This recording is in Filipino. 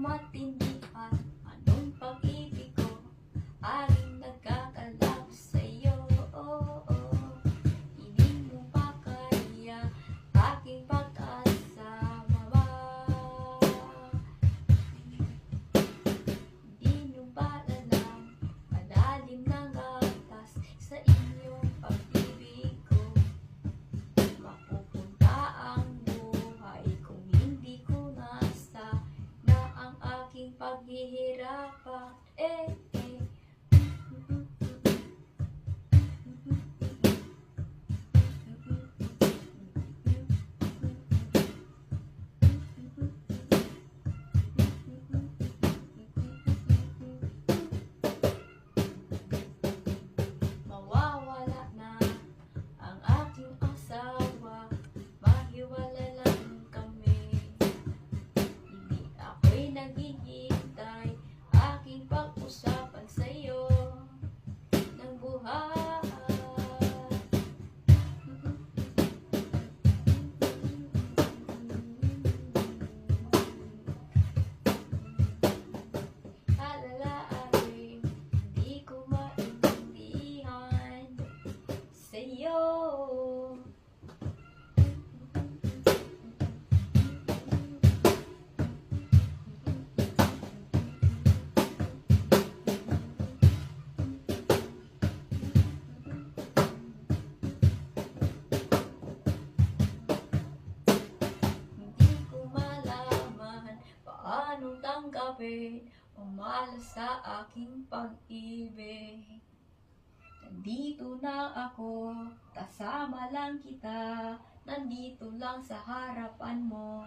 umatin paghihirapan. Eh, tanggapin, umalas sa aking pag-ibig. Nandito na ako, kasama lang kita, nandito lang sa harapan mo.